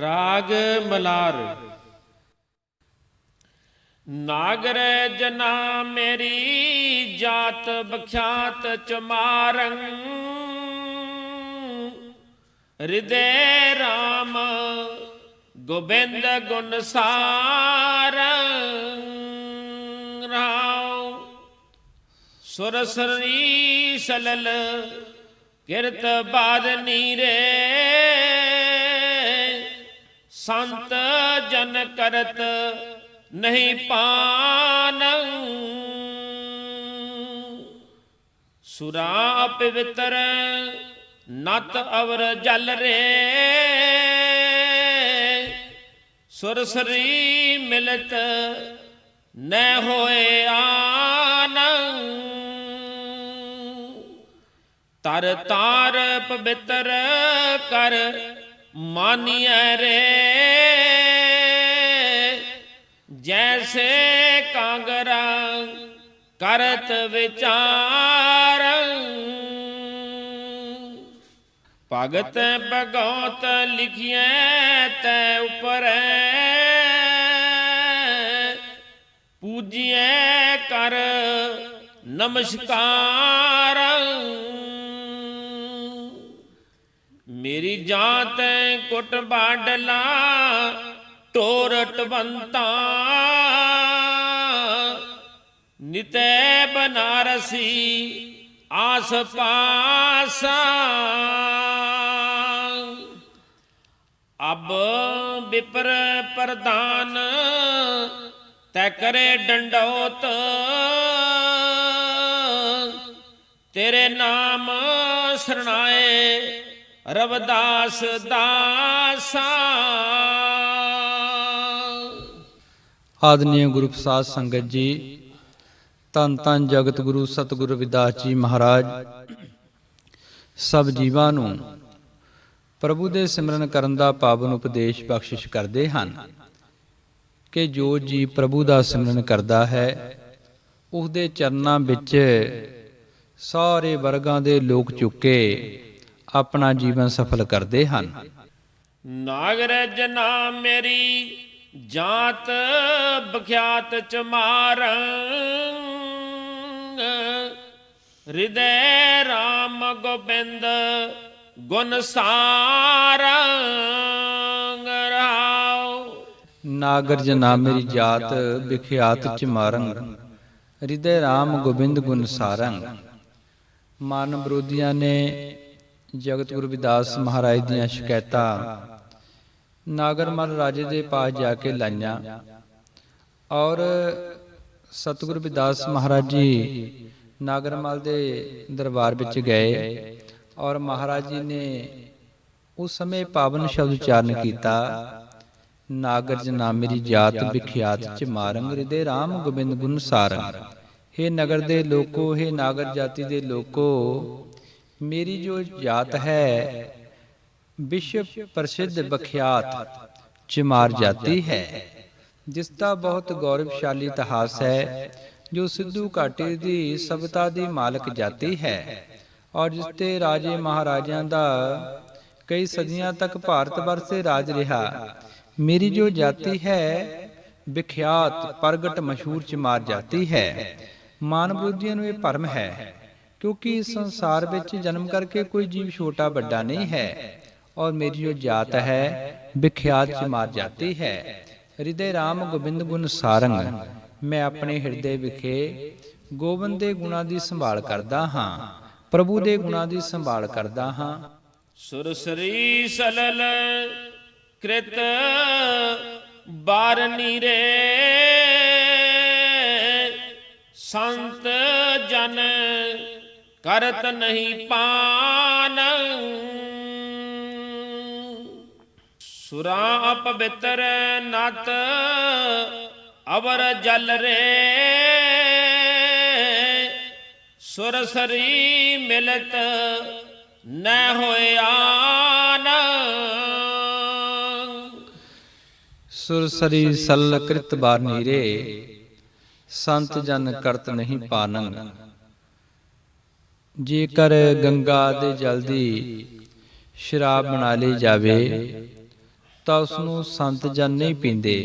ਰਾਗ ਮਲਾਰ। ਨਾਗਰ ਜਨਾ ਮੇਰੀ ਜਾਤ ਬਖਿਆਤ ਚਮਾਰੰ ਹਿਰਦੇ RAM ਗੋਬਿੰਦ ਗੁਣ ਸਾਰ। ਰਾਉ ਸੁਰ ਸਰੀ ਸਲਲ ਕਿਰਤ ਬਾਦ ਨੀਰੇ। ਸੰਤ ਜਨ ਕਰਤ ਨਹੀਂ ਪਾਨ। ਸੁਰਾ ਪਵਿੱਤਰ ਨਤ ਅਵਰ ਜਲ ਰੇ। ਸੁਰਸਰੀ ਮਿਲਤ ਨੈ ਹੋਏ ਆਨ। ਤਰ ਤਾਰ ਪਵਿੱਤਰ ਕਰ ਮਾਨੀਐ ਰੇ। ਜੈਸੇ ਕਾਂਗਰਾ ਕਰਤ ਵਿਚਾਰ। ਭਗਤ ਭਗਉਤ ਲਿਖਿਐ ਤੈ ਉਪਰ। ਪੂਜਿਐ ਕਰ ਨਮਸਕਾਰ। ਮੇਰੀ ਜਾਤ ਕੁਟ ਬਾਡਲਾ ਟੋਰਟ ਬੰਤਾ। ਨਿਤੈ ਬਨਾਰਸੀ ਆਸ ਪਾਸਾ। ਅਬ ਵਿਪਰ ਪ੍ਰਦਾਨ ਤੈ ਕਰੇ ਡੰਡੋਤ। ਤੇਰੇ ਨਾਮ ਸਰਣਾਏ ਰਵਦਾਸ ਦਾਸਾ। ਆਦਰਨੀय ਗੁਰੂ ਪ੍ਰਸਾਦ ਸੰਗਤ ਜੀ ਤਨ ਤਨ ਜਗਤ ਗੁਰੂ ਸਤਿਗੁਰੂ ਰਵਿਦਾਸ ਜੀ ਮਹਾਰਾਜ। ਸਭ ਜੀਵਾਂ ਨੂੰ ਪ੍ਰਭੂ ਦੇ ਸਿਮਰਨ ਕਰਨ ਦਾ ਪਾਵਨ ਉਪਦੇਸ਼ ਬਖਸ਼ਿਸ਼ ਕਰਦੇ ਹਨ ਕਿ ਜੋ ਜੀ ਪ੍ਰਭੂ ਦਾ ਸਿਮਰਨ ਕਰਦਾ ਹੈ ਉਸ ਦੇ ਚਰਨਾਂ ਵਿੱਚ ਸਾਰੇ ਵਰਗਾਂ ਦੇ ਲੋਕ ਚੁੱਕੇ ਆਪਣਾ ਜੀਵਨ ਸਫਲ ਕਰਦੇ ਹਨ। ਨਾਗਰ ਜਨਾ ਮੇਰੀ ਜਾਤ ਬਖਿਆਤ ਚਮਾਰੰ ਹਿਰਦੈ RAM ਗੋਬਿੰਦ ਗੁਣ ਸਾਰੰ ਰਾਉ ਨਾਗਰ ਜਨਾ ਮੇਰੀ ਜਾਤ ਵਿਖਿਆਤ ਚ ਮਾਰੰਗ ਹਿਰਦੇ RAM ਗੋਬਿੰਦ ਗੁਣ ਸਾਰੰਗ। ਮਾਨ ਵਿਰੋਧੀਆਂ ਨੇ ਜਗਤ ਗੁਰੂ ਵਿਦਾਸ ਮਹਾਰਾਜ ਦੀਆਂ ਸ਼ਿਕਾਇਤਾਂ ਨਾਗਰਮਲ ਰਾਜੇ ਦੇ ਪਾਸ ਜਾ ਕੇ ਲਾਈਆਂ। ਔਰ ਸਤਿਗੁਰੂ ਵਿਦਾਸ ਮਹਾਰਾਜ ਜੀ ਨਾਗਰਮਲ ਦੇ ਦਰਬਾਰ ਵਿੱਚ ਗਏ ਔਰ ਮਹਾਰਾਜ ਜੀ ਨੇ ਉਸ ਸਮੇਂ ਪਾਵਨ ਸ਼ਬਦ ਉਚਾਰਨ ਕੀਤਾ, ਨਾਗਰਜ ਨਾਮ ਮੇਰੀ ਜਾਤ ਵਿਖਿਆਤ ਚ ਮਾਰੰਗ, ਹਿਰਦੇ RAM ਗੋਬਿੰਦ ਗੁਣ ਸਾਰੰਗ। हे ਨਗਰ ਦੇ ਲੋਕੋ हे ਨਾਗਰ ਜਾਤੀ ਦੇ ਲੋਕੋ, ਮੇਰੀ ਜੋ ਜਾਤ ਹੈ ਵਿਸ਼ਵ ਪ੍ਰਸਿੱਧ ਵਿਖਿਆਤ ਚਮਾਰ ਜਾਤੀ ਹੈ। ਜਿਸ ਦਾ ਬਹੁਤ ਗੌਰਵਸ਼ਾਲੀ ਇਤਿਹਾਸ ਹੈ ਜੋ ਸਿੱਧੂ ਘਾਟੀ ਦੀ ਸਭਤਾ ਦੀ ਮਾਲਕ ਜਾਤੀ ਹੈ। ਔਰ ਜਿਸ ਤੇ ਰਾਜੇ ਮਹਾਰਾਜਿਆਂ ਦਾ ਕਈ ਸਦੀਆਂ ਤੱਕ ਭਾਰਤ ਵਰਸ਼ ਤੇ ਰਾਜ ਰਿਹਾ। ਮੇਰੀ ਜੋ ਜਾਤੀ ਹੈ ਵਿਖਿਆਤ ਪ੍ਰਗਟ ਮਸ਼ਹੂਰ ਚਮਾਰ ਜਾਤੀ ਹੈ। ਮਾਨਵ ਬੁੱਧੀਆਂ ਨੂੰ ਇਹ ਭਰਮ ਹੈ ਕਿਉਂਕਿ ਇਸ ਸੰਸਾਰ ਵਿੱਚ ਜਨਮ ਕਰਕੇ ਕੋਈ ਜੀਵ ਛੋਟਾ ਵੱਡਾ ਨਹੀਂ ਹੈ। ਔਰ ਮੇਰੀ ਜੋ ਜਾਤ ਹੈ ਵਿਖਿਆਤ ਚਮਾਰ ਜਾਤੀ ਹੈ। ਹਿਰਦੇ RAM ਗੋਬਿੰਦ ਗੁਣ ਸਾਰੰਗ, ਮੈਂ ਆਪਣੇ ਹਿਰਦੇ ਵਿਖੇ ਗੋਬਿੰਦ ਦੇ ਗੁਣਾਂ ਦੀ ਸੰਭਾਲ ਕਰਦਾ ਹਾਂ, ਪ੍ਰਭੂ ਦੇ ਗੁਣਾਂ ਦੀ ਸੰਭਾਲ ਕਰਦਾ ਹਾਂ। ਸੁਰ ਸਲਲ ਕ੍ਰਿਤ ਬਾਰ ਨੀਰੇ, ਸੰਤ ਜਨ ਕਰਤ ਨਹੀਂ ਪਾਨ। ਸੁਰਾ ਪਵਿੱਤਰ ਨਤ, ਅਵਰ ਜਲ ਰੇ। ਸੁਰ ਸਰੀ ਮਿਲਤ ਨੈ ਹੋਇਆਨ ਸੁਰਸਰੀ ਸਲ ਕ੍ਰਿਤ ਬਾਰ ਨੀਰੇ, ਸੰਤ ਜਨ ਕਰਤ ਨਹੀਂ ਪਾਨੰ। ਜੇਕਰ ਗੰਗਾ ਦੇ ਜਲ ਦੀ ਸ਼ਰਾਬ ਬਣਾ ਲਈ ਜਾਵੇ ਤਾਂ ਉਸ ਨੂੰ ਸੰਤ ਜਨ ਨਹੀਂ ਪੀਂਦੇ,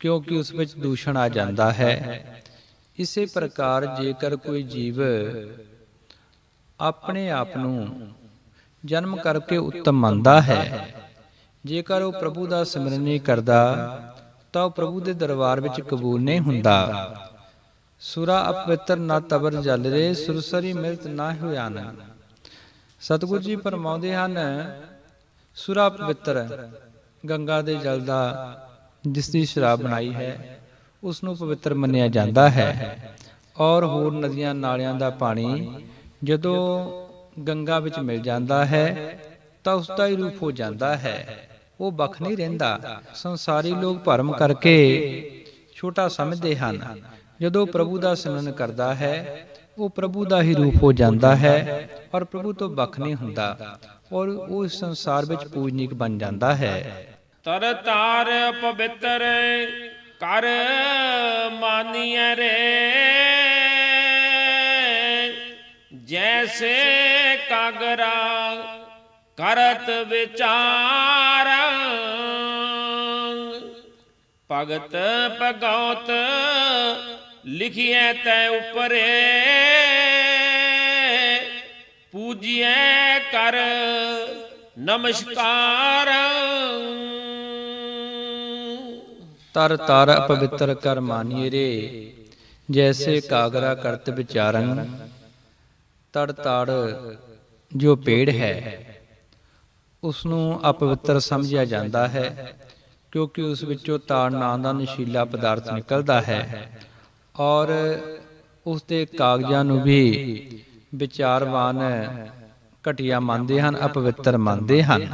ਕਿਉਂਕਿ ਉਸ ਵਿੱਚ ਦੂਸ਼ਣ ਆ ਜਾਂਦਾ ਹੈ। ਇਸੇ ਪ੍ਰਕਾਰ ਜੇਕਰ ਕੋਈ ਜੀਵ ਆਪਣੇ ਆਪ ਨੂੰ ਜਨਮ ਕਰਕੇ ਉੱਤਮ ਮੰਨਦਾ ਹੈ, ਜੇਕਰ ਉਹ ਪ੍ਰਭੂ ਦਾ ਸਿਮਰਨ ਨਹੀਂ ਕਰਦਾ, ਤਾਂ ਉਹ ਪ੍ਰਭੂ ਦੇ ਦਰਬਾਰ ਵਿੱਚ ਕਬੂਲ ਨਹੀਂ ਹੁੰਦਾ। ਸੁਰਾ ਅਪਵਿੱਤਰ ਨਾ ਤਬਰ ਜਲ ਰੇ, ਸੁਰਸਰੀ ਮਿਲਤ ਨਾ ਹੋਇਆਨ। ਸਤਿਗੁਰੂ ਜੀ ਫਰਮਾਉਂਦੇ ਹਨ ਸੁਰਾ ਪਵਿੱਤਰ ਗੰਗਾ ਦੇ ਜਲ ਦਾ ਜਿਸ ਦੀ ਸ਼ਰਾਬ ਬਣਾਈ ਹੈ ਉਸ ਨੂੰ ਪਵਿੱਤਰ ਮੰਨਿਆ ਜਾਂਦਾ ਹੈ। ਔਰ ਹੋਰ ਨਦੀਆਂ ਨਾਲਿਆਂ ਦਾ ਪਾਣੀ ਜਦੋਂ ਗੰਗਾ ਵਿੱਚ ਮਿਲ ਜਾਂਦਾ ਹੈ, ਤਾਂ ਉਸ ਦਾ ਹੀ ਰੂਪ ਹੋ ਜਾਂਦਾ ਹੈ। ਉਹ ਬਖ ਨਹੀਂ ਰਹਿੰਦਾ। ਸੰਸਾਰੀ ਲੋਕ ਭਰਮ ਕਰਕੇ ਛੋਟਾ ਸਮਝਦੇ ਹਨ। ਜਦੋਂ ਪ੍ਰਭੂ ਦਾ ਸਿਮਰਨ ਕਰਦਾ ਹੈ ਉਹ ਪ੍ਰਭੂ ਦਾ ਹੀ ਰੂਪ ਹੋ ਜਾਂਦਾ ਹੈ ਔਰ ਪ੍ਰਭੂ ਤੋਂ ਵੱਖ ਨਹੀਂ ਹੁੰਦਾ ਔਰ ਉਹ ਇਸ ਸੰਸਾਰ ਵਿੱਚ ਪੂਜਨੀਕ ਬਣ ਜਾਂਦਾ ਹੈ। ਤਰ ਤਾਰ ਪਵਿੱਤਰ ਕਰ ਮਾਨੀਐ ਰੇ। ਜੈਸੇ ਕਾਗਰਾ ਕਰਤ ਵਿਚਾਰ। ਭਗਤ ਭਗਉਤ ਲਿਖਿਐ ਤੈ ਉਪਰੇ, ਪੂਜੀਐ ਕਰ ਨਮਸਕਾਰ। ਤਰ ਤਰ ਅਪਵਿੱਤਰ ਕਰ ਮਾਨੀਏ ਰੇ, ਜੈਸੇ ਕਾਗਰਾ ਕਰਤ ਵਿਚਾਰਨ। ਤੜ ਤੜ ਜੋ ਪੇੜ ਹੈ ਉਸ ਨੂੰ ਅਪਵਿੱਤਰ ਸਮਝਿਆ ਜਾਂਦਾ ਹੈ, ਕਿਉਂਕਿ ਉਸ ਵਿੱਚੋਂ ਤਾੜ ਨਾਂ ਦਾ ਨਸ਼ੀਲਾ ਪਦਾਰਥ ਨਿਕਲਦਾ ਹੈ। ਔਰ ਉਸ ਦੇ ਕਾਗਜ਼ਾਂ ਨੂੰ ਵੀ ਵਿਚਾਰਵਾਨ ਘਟਿਆ ਮੰਨਦੇ ਹਨ, ਅਪਵਿੱਤਰ ਮੰਨਦੇ ਹਨ।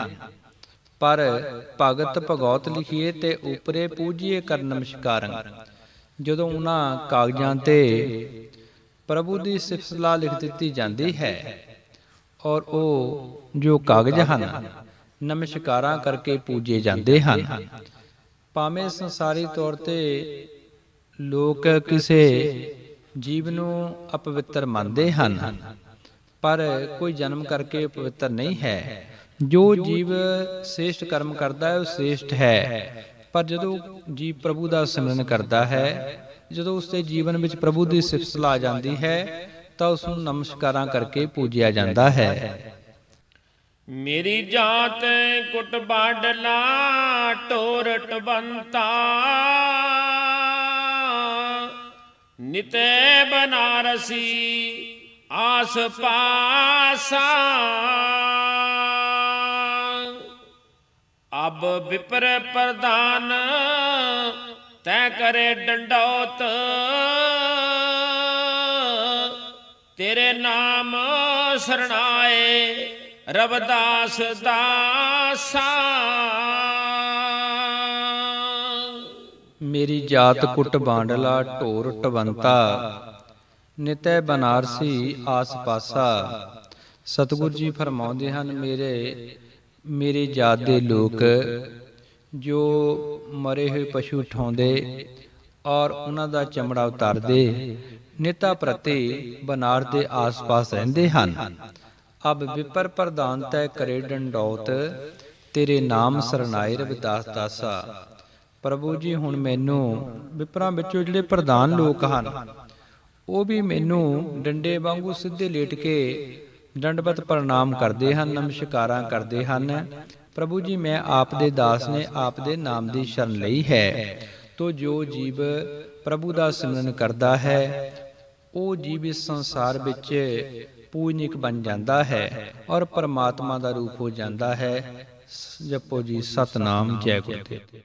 ਪਰ ਭਗਤ ਭਗੌਤ ਲਿਖੀਏ ਤੇ ਉਪਰੇ ਪੂਜੀਏ ਕਰਨ ਨਮਸਕਾਰੰ। ਜਦੋਂ ਉਹਨਾਂ ਕਾਗਜ਼ਾਂ ਤੇ ਪ੍ਰਭੂ ਦੀ ਸਿਫਤ ਲਿਖ ਦਿੱਤੀ ਜਾਂਦੀ ਹੈ ਔਰ ਉਹ ਜੋ ਕਾਗਜ਼ ਹਨ, ਨਮਸਕਾਰਾਂ ਕਰਕੇ ਪੂਜੇ ਜਾਂਦੇ ਹਨ, ਭਾਵੇਂ ਸੰਸਾਰੀ ਤੌਰ ਤੇ ਲੋਕ ਕਿਸੇ ਜੀਵ ਨੂੰ ਅਪਵਿੱਤਰ ਮੰਨਦੇ ਹਨ, ਪਰ ਕੋਈ ਜਨਮ ਕਰਕੇ ਪਵਿੱਤਰ ਨਹੀਂ ਹੈ। ਜੋ ਜੀਵ ਸ੍ਰੇਸ਼ਟ ਕਰਮ ਕਰਦਾ ਹੈ, ਉਹ ਸ੍ਰੇਸ਼ਟ ਹੈ। ਪਰ ਜਦੋਂ ਜੀਵ ਪ੍ਰਭੂ ਦਾ ਸਿਮਰਨ ਕਰਦਾ ਹੈ, ਜਦੋਂ ਉਸ ਦੇ ਜੀਵਨ ਵਿੱਚ ਪ੍ਰਭੂ ਦੀ ਸਿਫਤ ਸਲਾਹ ਜਾਂਦੀ ਹੈ, ਤਾਂ ਉਸ ਨੂੰ ਨਮਸਕਾਰਾਂ ਕਰਕੇ ਪੂਜਿਆ ਜਾਂਦਾ ਹੈ। ਮੇਰੀ ਜਾਤ ਕੁਟ ਬਾਡਲਾ ਟੋਰਟ ਬੰਤਾ। ਨਿਤੇ ਬਨਾਰਸੀ ਆਸ ਪਾਸਾ ਅਬ ਵਿਪਰ ਪ੍ਰਦਾਨ ਤੈ ਕਰੇ ਡੰਡੋਤ। ਤੇਰੇ ਨਾਮ ਸਰਣਾਏ ਰਵਦਾਸ ਦਾਸਾ। ਮੇਰੀ ਜਾਤ ਕੁੱਟ ਬਾਂਡਲਾ, ਢੋਰ ਟਵੰਤਾ। ਨਿਤੈ ਬਨਾਰਸੀ ਆਸ ਪਾਸਾ। ਸਤਿਗੁਰ ਜੀ ਫਰਮਾਉਂਦੇ ਹਨ, ਮੇਰੇ, ਮੇਰੀ ਜਾਤ ਦੇ ਲੋਕ, ਜੋ ਮਰੇ ਹੋਏ ਪਸ਼ੂ ਉਠਾਉਂਦੇ ਔਰ ਉਹਨਾਂ ਦਾ ਚਮੜਾ ਉਤਾਰਦੇ, ਨਿਤਾ ਪ੍ਰਤੀ ਬਨਾਰ ਦੇ ਆਸ-ਪਾਸ ਰਹਿੰਦੇ ਹਨ। ਅਬ ਵਿਪਰ ਪ੍ਰਧਾਨ ਤੈ ਕਰੇ ਡੰਡੌਤ, ਤੇਰੇ ਨਾਮ ਸਰਨਾਏ ਰਵਿਦਾਸ ਦਾਸਾ। ਪ੍ਰਭੂ ਜੀ ਹੁਣ ਮੈਨੂੰ ਵਿਪਰਾਂ ਵਿੱਚੋਂ ਜਿਹੜੇ ਪ੍ਰਧਾਨ ਲੋਕ ਹਨ ਉਹ ਵੀ ਮੈਨੂੰ ਡੰਡੇ ਵਾਂਗੂ ਸਿੱਧੇ ਲੇਟ ਕੇ ਦੰਡਵਤ ਪ੍ਰਣਾਮ ਕਰਦੇ ਹਨ ਨਮਸਕਾਰਾਂ ਕਰਦੇ ਹਨ। ਪ੍ਰਭੂ ਜੀ ਮੈਂ ਆਪ ਦੇ ਦਾਸ ਨੇ ਆਪ ਦੇ ਨਾਮ ਦੀ ਸ਼ਰਨ ਲਈ ਹੈ। ਤੋ ਜੋ ਜੀਵ ਪ੍ਰਭੂ ਦਾ ਸਿਮਰਨ ਕਰਦਾ ਹੈ ਉਹ ਜੀਵ ਇਸ ਸੰਸਾਰ ਵਿੱਚ ਪੂਜਨਿਕ ਬਣ ਜਾਂਦਾ ਹੈ ਔਰ ਪਰਮਾਤਮਾ ਦਾ ਰੂਪ ਹੋ ਜਾਂਦਾ ਹੈ। ਜਪੋ ਜੀ ਸਤਨਾਮ ਜੈ ਗੁਰਦੇਵ।